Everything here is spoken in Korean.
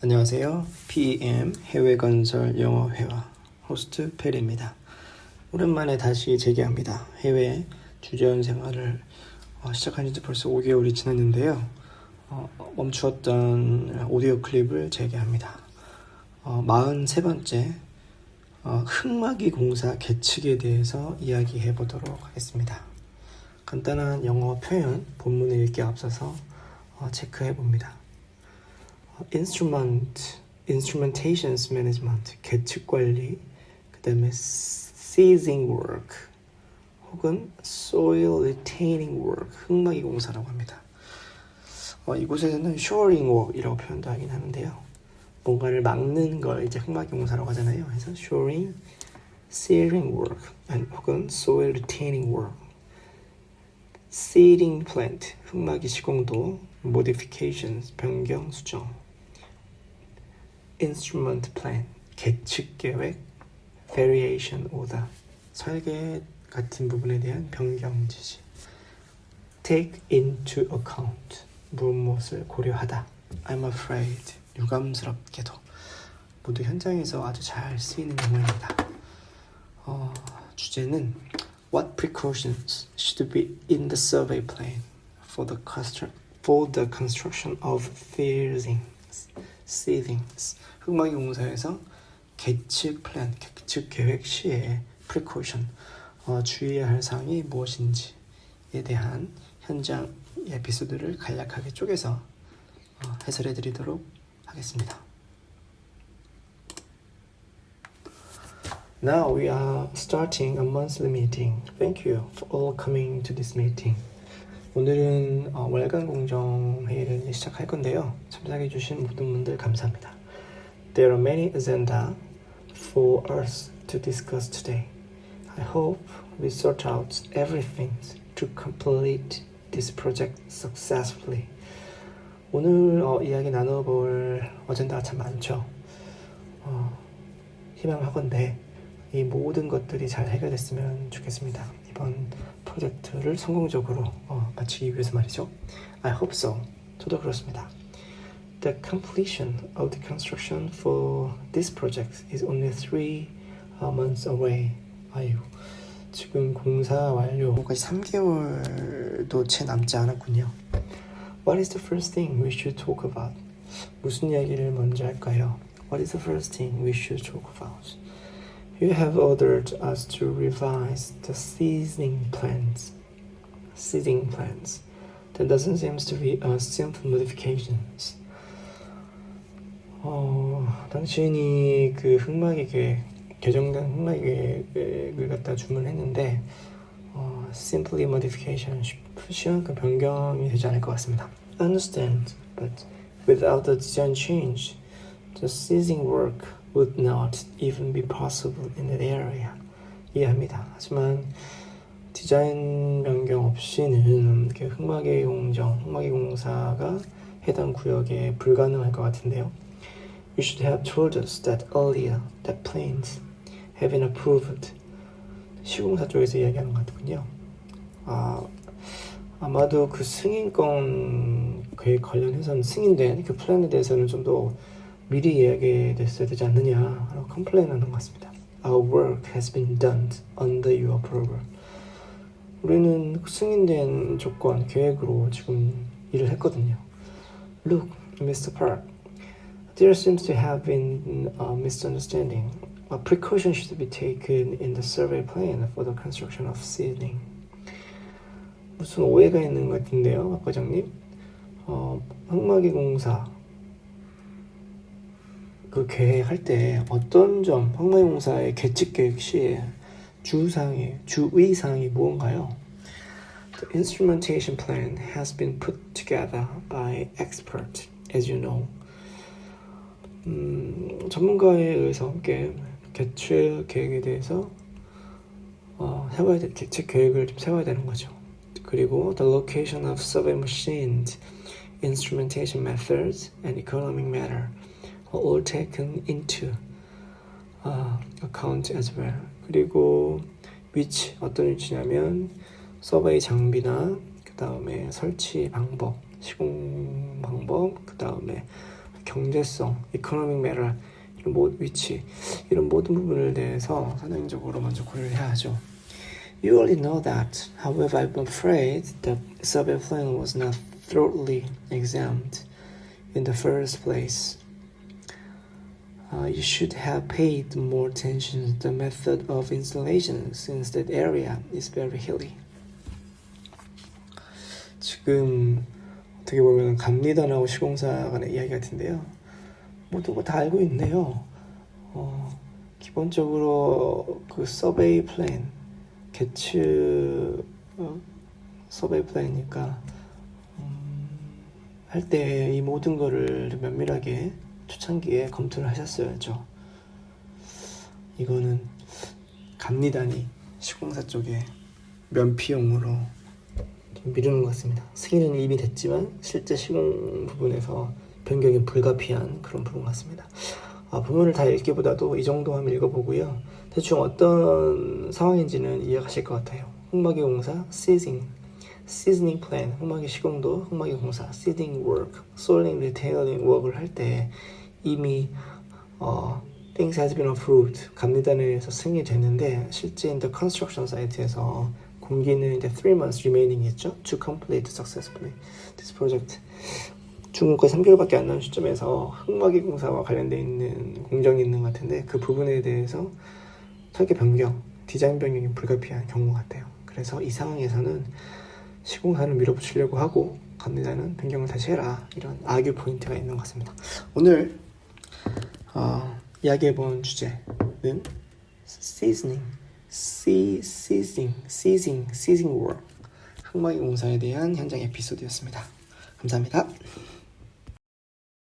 안녕하세요. PEM 해외 건설 영어 회화 호스트 페리입니다. 오랜만에 다시 재개합니다. 해외 주재원 생활을 어, 시작한 지 벌써 5개월이 지났는데요. 어, 멈추었던 오디오 클립을 재개합니다. 어, 43번째 어, 흑마기 공사 계측에 대해서 이야기해 보도록 하겠습니다. 간단한 영어 표현 본문을 읽기 앞서서 어, 체크해 봅니다. 어, instrument, instrumentations management, 계측 관리, 그 다음에 seizing work, 혹은 soil retaining work, 흙막이 공사라고 합니다. 어, 이곳에서는 shoring work이라고 표현도 하긴 하는데요. 뭔가를 막는 걸 이제 흙막이 공사라고 하잖아요. 그래서 shoring, searing work, 혹은 soil retaining work, seeding plant, 흙막이 시공도, modifications, 변경, 수정, instrument plan, 계측 계획, variation order, 설계 같은 부분에 대한 변경 지시, take into account, 무엇을 고려하다, I'm afraid, 유감스럽게도 모두 현장에서 아주 잘 쓰이는 용어입니다. 어, 주제는 What precautions should be in the survey plan for the construct for the construction of seedings? seedings. 흑막이 공사에서 계측 플랜, 계측 계획 시에 precaution 어, 주의해야 할 사항이 무엇인지에 대한 현장 에피소드를 간략하게 쪼개서 어, 해설해 드리도록 하겠습니다. Now we are starting a monthly meeting. Thank you for all coming to this meeting. 오늘은 어, 월간 공정 회의를 시작할 건데요. 참석해 주신 모든 분들 감사합니다. There are many agenda for us to discuss today. I hope we sort out everything to complete this project successfully. 오늘 어, 이야기 나눠볼 어젠다가 참 많죠. 어, 희망하건대 이 모든 것들이 잘 해결됐으면 좋겠습니다. 이번 프로젝트를 성공적으로 어, 마치기 위해서 말이죠. I hope so. 저도 그렇습니다. The completion of the construction for this project is only three uh, months away. 아유, 지금 공사 완료까지 3개월도 채 남지 않았군요. What is the first thing we should talk about? 무슨 이야기를 먼저 할까요? What is the first thing we should talk about? You have ordered us to revise the seasoning plans. Seasoning plans. That doesn't seem to be a simple modifications. 어, 당신이 그 계획, 개정된 흑마기 계획을 갖다 주문했는데 어, simply modification, 그 변경이 되지 않을 것 같습니다. Understand, but without the design change, the seizing work would not even be possible in that area. 이해합니다. 하지만 디자인 변경 없이는 그 흑마계 공정, 흑마계 공사가 해당 구역에 불가능할 것 같은데요. You should have told us that earlier that plans have been approved. 시공사 쪽에서 이야기하는 것 같군요. 아, 아마도 그 승인권 그 관련해서는 승인된 그 플랜에 대해서는 좀 더 미리 이야기됐어야 되지 않느냐라고 컴플레인하는 것 같습니다. Our work has been done under your approval. 우리는 승인된 조건 계획으로 지금 일을 했거든요. Look, Mr. Park, there seems to have been a misunderstanding. A precaution should be taken in the survey plan for the construction of seeding. 무슨 오해가 있는 것 같은데요, 박 과장님? 어, 흑마기 공사 그 계획할 때 어떤 점, 흑마기 공사의 계측 계획 시에 주사항이, 주의사항이 무언가요? The instrumentation plan has been put together by expert, as you know. 음, 전문가에 의해서 함께 개최 계획에 대해서 어, 세워야 돼, 개최 계획을 좀 세워야 되는 거죠. 그리고 the location of survey machines, instrumentation methods, and economic matter are all taken into uh, account as well. 그리고 위치 어떤 위치냐면 서베이 장비나 그 다음에 설치 방법, 시공 방법, 그 다음에 경제성, economic matter, 이런 모, 위치, 이런 모든 부분을 대해서 선행적으로 먼저 고려를 해야 하죠. You already know that. However, I'm afraid that subway plan was not thoroughly examined in the first place. Uh, you should have paid more attention to the method of installation since that area is very hilly. 지금 어떻게 보면 감리단하고 시공사 간의 이야기 같은데요. 모두 뭐 다 알고 있네요. 어, 기본적으로 그 서베이 플랜, 개츠 어, 서베이 플랜이니까 음, 할때 이 모든 거를 면밀하게 초창기에 검토를 하셨어야죠. 이거는 감리단이 시공사 쪽에 면피용으로 좀 미루는 것 같습니다. 승인은 이미 됐지만 실제 시공 부분에서 변경이 불가피한 그런 부분 같습니다. 아, 부분을 다 읽기보다도 이 정도 한번 읽어보고요. 대충 어떤 상황인지는 이해하실 것 같아요. 흑마기 공사, seizing, seasoning plan, 흑마기 시공도, 흑마기 공사, seeding work, soiling, retailing work을 할 때 이미 어, things has been approved, 감리단에서 승인이 됐는데 실제 the construction site에서 공기는 이제 3 months remaining 했죠. to complete successfully this project. 중국과 3개월밖에 안 남은 시점에서 흑마기 공사와 관련돼 있는 공정이 있는 것 같은데 그 부분에 대해서 설계 변경, 디자인 변경이 불가피한 경우 같아요. 그래서 이 상황에서는 시공사를 밀어붙이려고 하고 감리단은 변경을 다시 해라 이런 아규 포인트가 있는 것 같습니다. 오늘 어, 이야기해본 주제는 seasoning, seasoning, seasoning, seasoning work 흑마기 공사에 대한 현장 에피소드였습니다. 감사합니다.